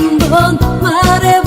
한 번 말해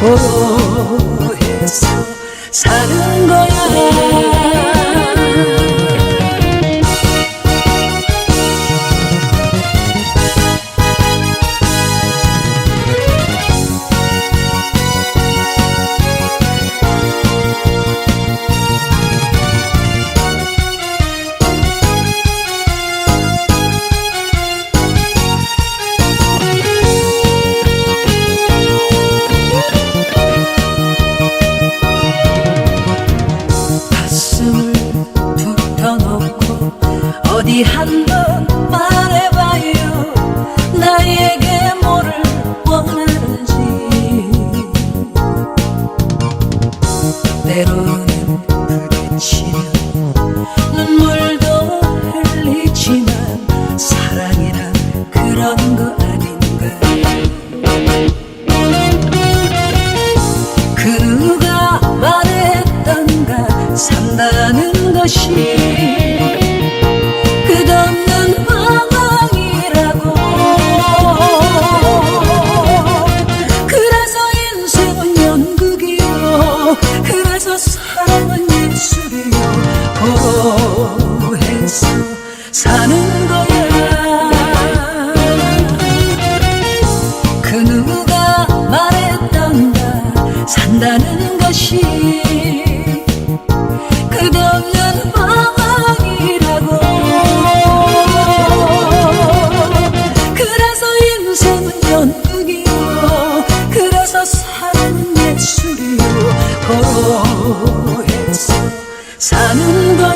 고 어디 한번 말해봐요. 나에게 뭐를 원하는지. 때로는 부딪히며 눈물도 흘리지만 사랑이란 그런 거 아닌가. 그 누가 말했던가 산다는 것이 예술이요 고해서 사는 거야. 그 누가 말했던가 산다는 것이 끝없는 방황이라고. 그래서 인생은 연극이요 그래서 사랑은 예술이요 고해서 사는 거야